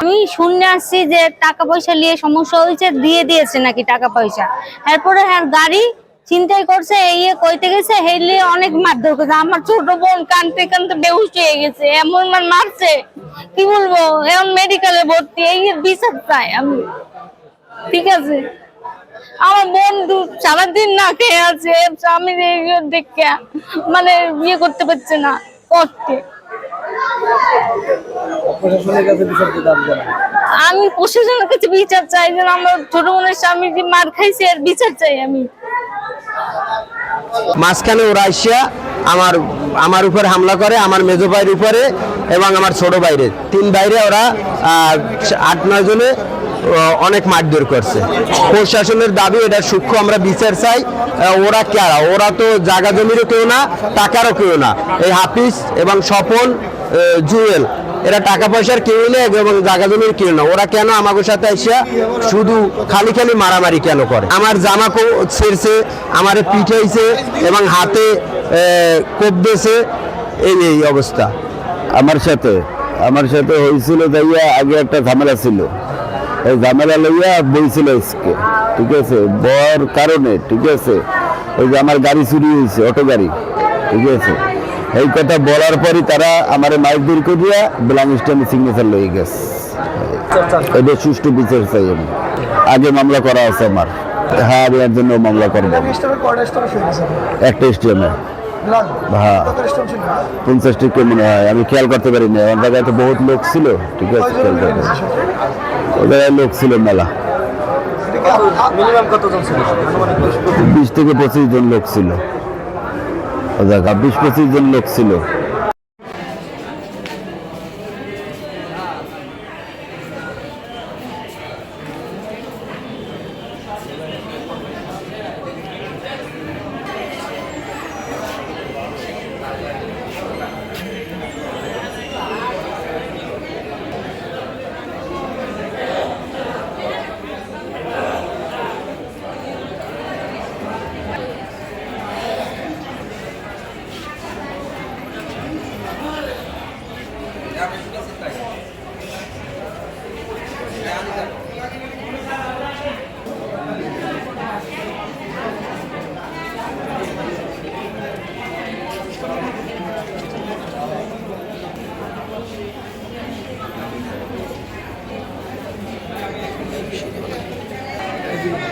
আমি শুনে আসছি যে টাকা পয়সা নিয়ে সমস্যা হয়েছে, দিয়ে দিয়েছে নাকি টাকা পয়সা। এরপরে হ্যাঁ গাড়ি চিন্তাই করছে এ কইতে গেছে হেলে অনেক মারধর করছে। আমার ছোট বোন কানতে কানতে বেহুশ হয়ে গেছে, এমন মার মারছে। কি বলব, এখন মেডিকেলে ভর্তি, এই বিচার চাই আমি। ঠিক আছে? আমার বোন সারাদিন না খেয়ে আছে আমি দেখে মানে ইয়ে করতে পারছে না, করতে। প্রশাসনের কাছে আমি প্রশাসনের কাছে বিচার চাই যেন আমার ছোট বোনের স্বামী যে মার খাইছে এর বিচার চাই আমি। মাঝখানে ওরা আসিয়া আমার আমার উপর হামলা করে আমার মেজো ভাইয়ের উপরে এবং আমার ছোট বাইরে তিন বাইরে ওরা আট নয় জনে অনেক মারধর করছে। প্রশাসনের দাবি এটা সূক্ষ্ম আমরা বিচার চাই ওরা কারা? ওরা তো জায়গা জমিরও কেউ না টাকারও কেউ না। এই হাফিজ এবং আহ, জুয়েল এরা টাকা পয়সার কেউ না এবং জায়গা জমির কেউ না ওরা কেন আমাদের সাথে এসে শুধু খালি খালি মারামারি কেন করে? আমার জামা ছেড়ছে, আমার পিঠাইছে এবং হাতে কোপ দিয়েছে। এই এই অবস্থা। আমার সাথে আমার সাথে হয়েছিল যাইয়া আগে একটা ঝামেলা ছিল। এই ঝামেলা লইয়া বইছিল আজকে, ঠিক আছে? বর কারণে, ঠিক আছে? ওই যে আমার গাড়ি চুরি হয়েছে, অটো গাড়ি, ঠিক আছে? এই কথা বলার পরই তারা আমার মাইক দূর করিয়া বেলাং স্ট্যান্ডে সিগনেচার লয়ে গেছে। এটা সুষ্ঠু বিচার চাই আমি। আগে মামলা করা আছে আমার। হ্যাঁ আমি এর জন্য মামলা করব। একটা স্টেমে হ্যাঁ। কত স্টপ ছিল পঞ্চাশ টিকে মনে হয়? আমি খেয়াল করতে পারিনি। আমার জায়গায় তো বহুত লোক ছিল। ঠিক আছে খেয়াল করতে ও জায়গায় লোক ছিল মেলা। মিনিমাম কতজন ছিল? আনুমানিক বিশ থেকে পঁচিশ জন লোক ছিল। জায়গা বিশ পঁচিশ জন লোক ছিল। she did. Thank you.